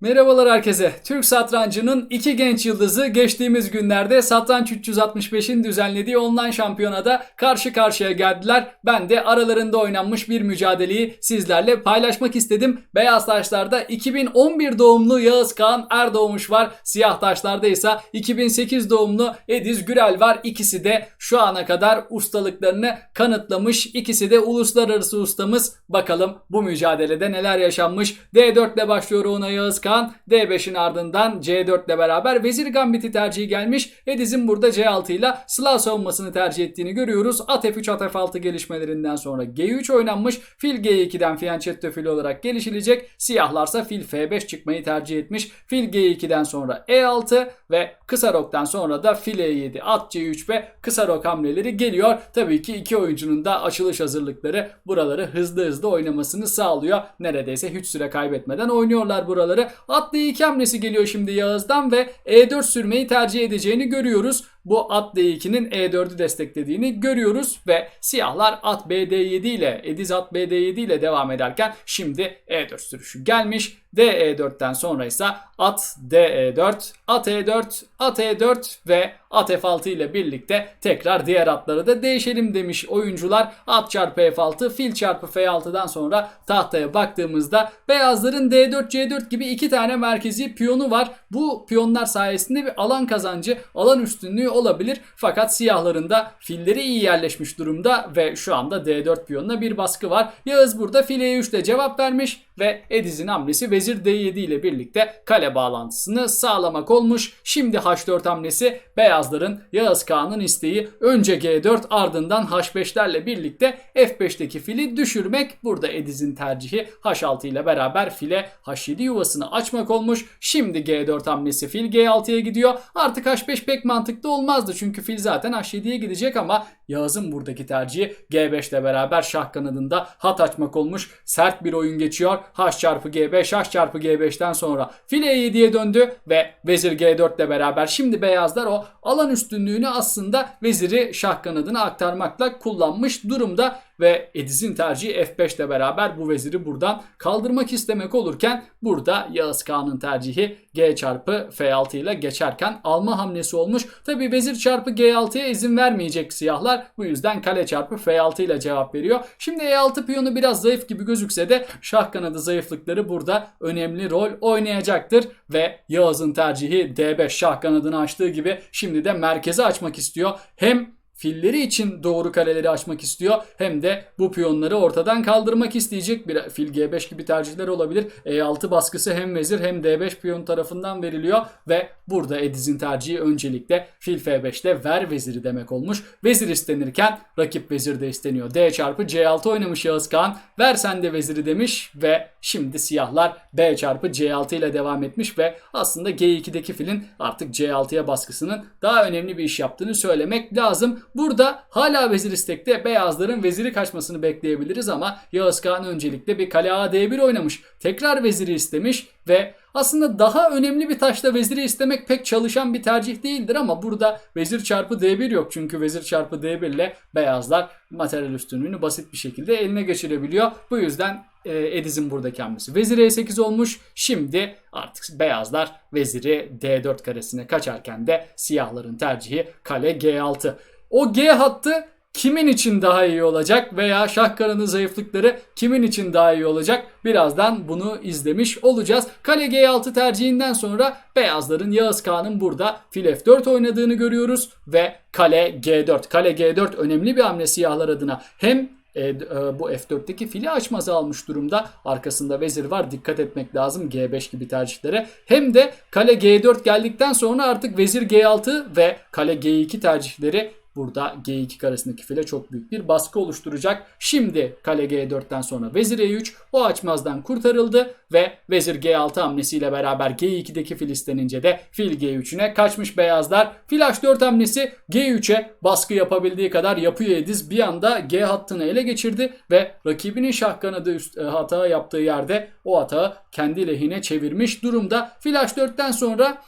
Merhabalar herkese. Türk satrancının iki genç yıldızı geçtiğimiz günlerde Satranç 365'in düzenlediği online şampiyonada karşı karşıya geldiler. Ben de aralarında oynanmış bir mücadeleyi sizlerle paylaşmak istedim. Beyaz taşlarda 2011 doğumlu Yağız Kağan Erdoğmuş var. Siyah taşlarda ise 2008 doğumlu Ediz Gürel var. İkisi de şu ana kadar ustalıklarını kanıtlamış. İkisi de uluslararası ustamız. Bakalım bu mücadelede neler yaşanmış. D4 ile başlıyor ona Yağız Kağan. D5'in ardından C4 ile beraber Vezir Gambit'i tercihi gelmiş. Ediz'in burada C6 ile Slav savunmasını tercih ettiğini görüyoruz. At F3 at F6 gelişmelerinden sonra G3 oynanmış. Fil G2'den fiyanchetto fili olarak gelişilecek. Siyahlarsa fil F5 çıkmayı tercih etmiş. Fil G2'den sonra E6 ve kısa roktan sonra da fil E7 at C3 ve kısa rok hamleleri geliyor. Tabii ki iki oyuncunun da açılış hazırlıkları buraları hızlı hızlı oynamasını sağlıyor. Neredeyse hiç süre kaybetmeden oynuyorlar buraları. At D2 hamlesi geliyor şimdi Yağız'dan ve E4 sürmeyi tercih edeceğini görüyoruz. Bu at D2'nin E4'ü desteklediğini görüyoruz ve siyahlar at BD7 ile Ediz at BD7 ile devam ederken şimdi E4 sürüşü gelmiş. DE4'ten sonra ise at DE4, at E4, at E4 ve at F6 ile birlikte tekrar diğer atları da değişelim demiş oyuncular. At çarpı F6, fil çarpı F6'dan sonra tahtaya baktığımızda beyazların D4, C4 gibi iki tane merkezi piyonu var. Bu piyonlar sayesinde bir alan kazancı, alan üstünlüğü olabilir. Fakat siyahların da filleri iyi yerleşmiş durumda ve şu anda D4 piyonuna bir baskı var. Yağız burada fil E3 ile cevap vermiş ve Ediz'in hamlesi vezir D7 ile birlikte kale bağlantısını sağlamak olmuş. Şimdi H4 hamlesi beyazların Yağız Kağan'ın isteği önce G4 ardından H5'lerle birlikte F5'teki fili düşürmek. Burada Ediz'in tercihi H6 ile beraber file H7 yuvasını açmak olmuş. Şimdi G4 hamlesi fil G6'ya gidiyor. Artık H5 pek mantıklı olmazdı. Çünkü fil zaten H7'ye gidecek ama Yağız'ın buradaki tercihi G5 ile beraber şah kanadında hat açmak olmuş. Sert bir oyun geçiyor. H çarpı G5, H çarpı G5'ten sonra fil E7'ye döndü ve vezir G4 ile beraber şimdi beyazlar o alan üstünlüğünü aslında veziri şah kanadına aktarmakla kullanmış durumda ve Ediz'in tercihi F5 ile beraber bu veziri buradan kaldırmak istemek olurken burada Yağız Kağan'ın tercihi G çarpı F6 ile geçerken alma hamlesi olmuş. Tabi vezir çarpı G6'ya izin vermeyecek siyahlar. Bu yüzden kale çarpı F6 ile cevap veriyor. Şimdi E6 piyonu biraz zayıf gibi gözükse de şah kanadı zayıflıkları burada önemli rol oynayacaktır. Ve Yağız'ın tercihi D5 şah kanadını açtığı gibi şimdi de merkeze açmak istiyor. Hem filleri için doğru kaleleri açmak istiyor. Hem de bu piyonları ortadan kaldırmak isteyecek bir fil G5 gibi tercihler olabilir. E6 baskısı hem vezir hem D5 piyon tarafından veriliyor ve burada Ediz'in tercihi öncelikle fil F5'te ver veziri demek olmuş. Vezir istenirken rakip vezir de isteniyor. D çarpı C6 oynamış Yağız Kağan. Ver sen de veziri demiş ve şimdi siyahlar B çarpı C6 ile devam etmiş ve aslında G2'deki filin artık C6'ya baskısının daha önemli bir iş yaptığını söylemek lazım. Burada hala vezir istekte beyazların veziri kaçmasını bekleyebiliriz ama Yağız Kağan öncelikle bir kale A D1 oynamış. Tekrar veziri istemiş ve aslında daha önemli bir taşla veziri istemek pek çalışan bir tercih değildir ama burada vezir çarpı D1 yok. Çünkü vezir çarpı D1 ile beyazlar materyal üstünlüğünü basit bir şekilde eline geçirebiliyor. Bu yüzden e, Ediz'in buradaki hamlesi. Vezir E8 olmuş. Şimdi artık beyazlar veziri D4 karesine kaçarken de siyahların tercihi kale G6. O G hattı kimin için daha iyi olacak veya şah kanadının zayıflıkları kimin için daha iyi olacak? Birazdan bunu izlemiş olacağız. Kale G6 tercihinden sonra beyazların Yağız Kağan'ın burada fil F4 oynadığını görüyoruz ve kale G4. Kale G4 önemli bir hamle siyahlar adına. Hem e, e, bu F4'teki fili açmazı almış durumda. Arkasında vezir var. Dikkat etmek lazım G5 gibi tercihlere. Hem de kale G4 geldikten sonra artık vezir G6 ve kale G2 tercihleri burada G2 karesindeki file çok büyük bir baskı oluşturacak. Şimdi kale G4'ten sonra vezir E3 o açmazdan kurtarıldı ve vezir G6 hamlesiyle beraber G2'deki fil istenince de fil G3'üne kaçmış beyazlar. Fil H4 hamlesi G3'e baskı yapabildiği kadar yapıyor Ediz. Bir anda G hattını ele geçirdi ve rakibinin şah kanadı üst, e, hata yaptığı yerde o hatağı kendi lehine çevirmiş durumda. Fil H4'ten sonra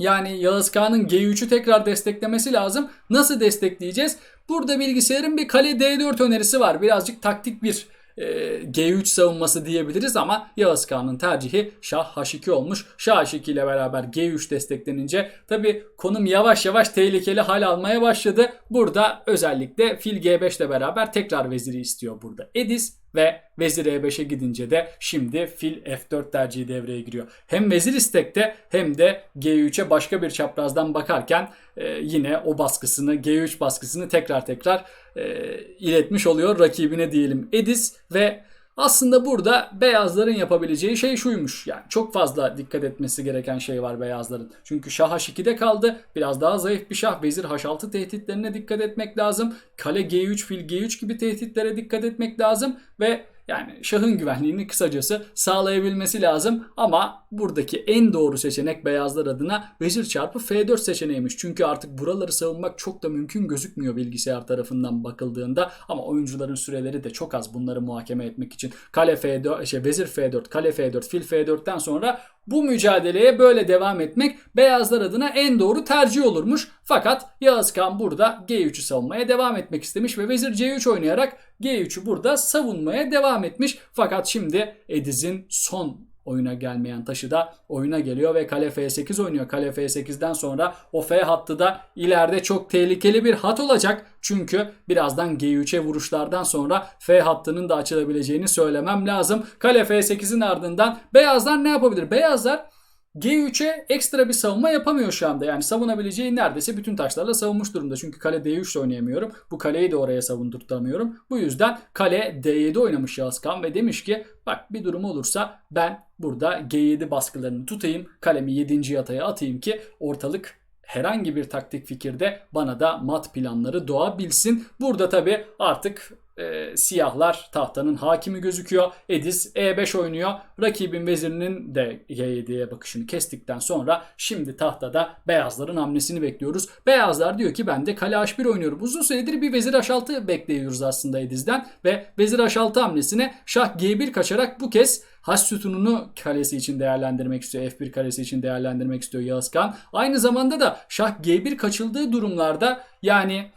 yani Yağız Kağan'ın G3'ü tekrar desteklemesi lazım. Nasıl destekleyeceğiz? Burada bilgisayarın bir kale D4 önerisi var. Birazcık taktik bir e, G3 savunması diyebiliriz ama Yağız Kağan'ın tercihi Şah H2 olmuş. Şah H2 ile beraber G3 desteklenince tabi konum yavaş yavaş tehlikeli hal almaya başladı. Burada özellikle fil G5 ile beraber tekrar veziri istiyor burada Edis ve vezir E5'e gidince de şimdi fil F4 tercihi devreye giriyor. Hem vezir istekte hem de G3'e başka bir çaprazdan bakarken e, yine o baskısını G3 baskısını tekrar tekrar e, iletmiş oluyor rakibine diyelim Edis ve aslında burada beyazların yapabileceği şey şuymuş. Yani çok fazla dikkat etmesi gereken şey var beyazların. Çünkü şah h2'de kaldı. Biraz daha zayıf bir şah. Vezir h6 tehditlerine dikkat etmek lazım. Kale g3, fil g3 gibi tehditlere dikkat etmek lazım. Ve yani şahın güvenliğini kısacası sağlayabilmesi lazım. Ama buradaki en doğru seçenek beyazlar adına vezir çarpı f4 seçeneğiymiş. Çünkü artık buraları savunmak çok da mümkün gözükmüyor bilgisayar tarafından bakıldığında. Ama oyuncuların süreleri de çok az bunları muhakeme etmek için. Kale f4, şey, vezir f4, kale f4, fil f4'ten sonra bu mücadeleye böyle devam etmek beyazlar adına en doğru tercih olurmuş. Fakat Yağız Kağan burada G3'ü savunmaya devam etmek istemiş ve vezir C3 oynayarak G3'ü burada savunmaya devam etmiş. Fakat şimdi Ediz'in son oyuna gelmeyen taşı da oyuna geliyor ve kale F8 oynuyor. Kale F8'den sonra o F hattı da ileride çok tehlikeli bir hat olacak. Çünkü birazdan G3'e vuruşlardan sonra F hattının da açılabileceğini söylemem lazım. Kale F8'in ardından beyazlar ne yapabilir? Beyazlar G3'e ekstra bir savunma yapamıyor şu anda. Yani savunabileceği neredeyse bütün taşlarla savunmuş durumda. Çünkü kale D3 ile oynayamıyorum. Bu kaleyi de oraya savundurtamıyorum. Bu yüzden kale D7 oynamış Yağızkan ve demiş ki bak bir durum olursa ben burada G7 baskılarını tutayım. Kalemi 7. yataya atayım ki ortalık herhangi bir taktik fikirde bana da mat planları doğabilsin. Burada tabi artık e, siyahlar tahtanın hakimi gözüküyor. Edis E5 oynuyor. Rakibin vezirinin de G7'ye bakışını kestikten sonra şimdi tahtada beyazların hamlesini bekliyoruz. Beyazlar diyor ki ben de kale H1 oynuyorum. Uzun süredir bir vezir H6 bekliyoruz aslında Ediz'den ve vezir H6 hamlesine şah G1 kaçarak bu kez H sütununu kalesi için değerlendirmek istiyor. F1 kalesi için değerlendirmek istiyor Yağız Kağan. Aynı zamanda da şah G1 kaçıldığı durumlarda yani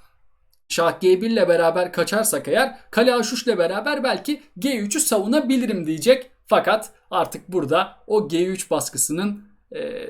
Şah G1 ile beraber kaçarsak eğer kale H3 ile beraber belki G3'ü savunabilirim diyecek. Fakat artık burada o G3 baskısının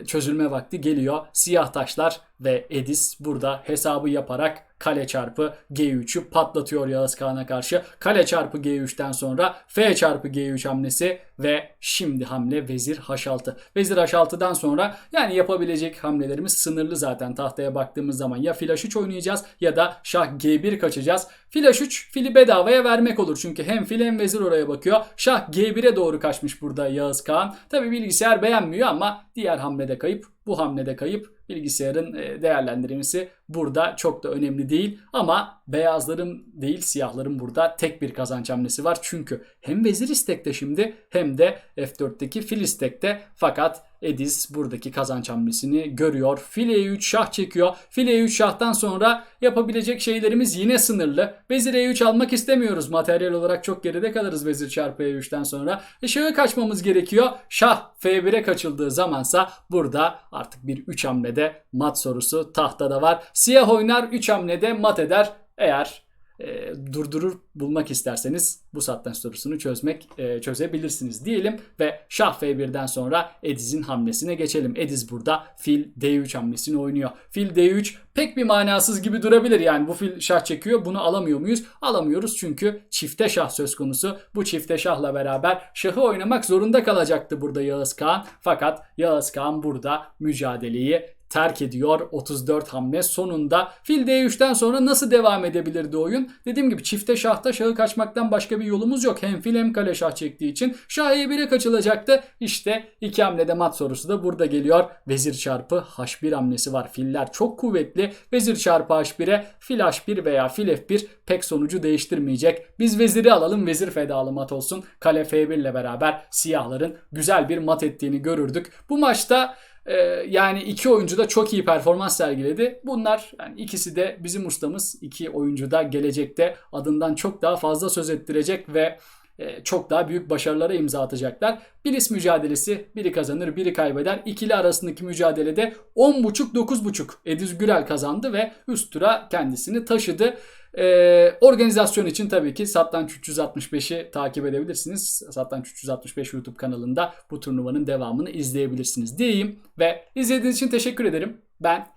çözülme vakti geliyor. Siyah taşlar ve Edis burada hesabı yaparak kale çarpı G3'ü patlatıyor Yağız Kağan'a karşı. Kale çarpı G3'ten sonra F çarpı G3 hamlesi ve şimdi hamle vezir H6. Vezir H6'dan sonra yani yapabilecek hamlelerimiz sınırlı zaten tahtaya baktığımız zaman. Ya fil H3 oynayacağız ya da şah G1 kaçacağız. Fil H3 fili bedavaya vermek olur. Çünkü hem fil hem vezir oraya bakıyor. Şah G1'e doğru kaçmış burada Yağız Kağan. Tabi bilgisayar beğenmiyor ama diğer hamlede kayıp bu hamlede kayıp bilgisayarın değerlendirmesi burada çok da önemli değil. Ama beyazların değil siyahların burada tek bir kazanç hamlesi var. Çünkü hem vezir istekte şimdi hem de F4'teki fil istekte. Fakat Ediz buradaki kazanç hamlesini görüyor. Fil E3 şah çekiyor. Fil E3 şahtan sonra yapabilecek şeylerimiz yine sınırlı. Vezir E3 almak istemiyoruz. Materyal olarak çok geride kalırız vezir çarpı E3'ten sonra. E şaha kaçmamız gerekiyor. Şah F1'e kaçıldığı zamansa burada artık bir 3 hamlede mat sorusu tahtada var. Siyah oynar 3 hamlede mat eder. Eğer e, durdurur bulmak isterseniz bu satranç sorusunu çözmek e, çözebilirsiniz diyelim ve şah f1'den sonra Ediz'in hamlesine geçelim. Ediz burada fil d3 hamlesini oynuyor. Fil d3 pek bir manasız gibi durabilir yani bu fil şah çekiyor bunu alamıyor muyuz? Alamıyoruz çünkü çifte şah söz konusu. Bu çifte şahla beraber şahı oynamak zorunda kalacaktı burada Yağız Kağan. Fakat Yağız Kağan burada mücadeleyi terk ediyor 34 hamle sonunda. Fil D3'ten sonra nasıl devam edebilirdi oyun? Dediğim gibi çifte şahta şahı kaçmaktan başka bir yolumuz yok. Hem fil hem kale şah çektiği için şah E1'e kaçılacaktı. İşte iki hamlede mat sorusu da burada geliyor. Vezir çarpı H1 hamlesi var. Filler çok kuvvetli. Vezir çarpı H1'e fil H1 veya fil F1 pek sonucu değiştirmeyecek. Biz veziri alalım vezir fedalı mat olsun. Kale F1 ile beraber siyahların güzel bir mat ettiğini görürdük. Bu maçta ee, yani iki oyuncu da çok iyi performans sergiledi. Bunlar yani ikisi de bizim ustamız. iki oyuncu da gelecekte adından çok daha fazla söz ettirecek ve e, çok daha büyük başarılara imza atacaklar. Bilis mücadelesi biri kazanır biri kaybeder. İkili arasındaki mücadelede 10.5-9.5 Ediz Gürel kazandı ve üst tura kendisini taşıdı. Ee, organizasyon için tabii ki Satranç 365'i takip edebilirsiniz. Satranç 365 YouTube kanalında bu turnuvanın devamını izleyebilirsiniz diyeyim. Ve izlediğiniz için teşekkür ederim. Ben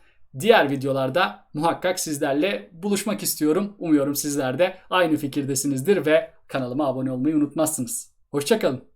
diğer videolarda muhakkak sizlerle buluşmak istiyorum. Umuyorum sizler de aynı fikirdesinizdir ve kanalıma abone olmayı unutmazsınız. Hoşçakalın.